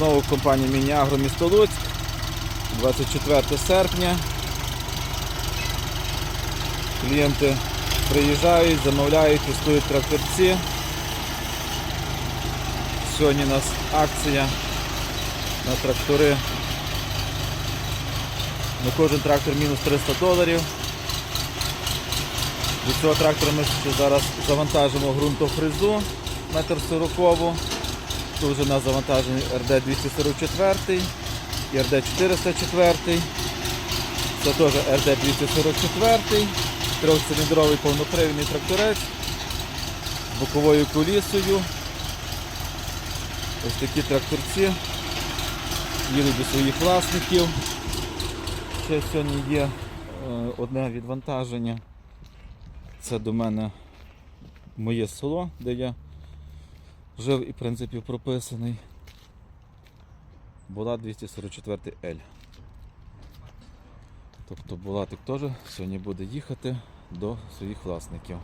Знову компанія Мініагро місто Луцьк. 24 серпня. Клієнти приїжджають, замовляють, тестують тракторці. Сьогодні у нас акція на трактори. На кожен трактор мінус 300 доларів. До цього трактора ми зараз завантажимо ґрунтофрезу метр сорокову. Тут вже у нас завантажений РД 244 і РД 404. Це теж РД 244, трьохциліндровий повнопривідний тракторець з боковою колісою. Ось такі тракторці їдуть до своїх власників. Ще сьогодні є е, одне відвантаження. Це до мене моє село, де я жив і принципі прописаний. Була 244 L. Тобто Булатик теж сьогодні буде їхати до своїх власників.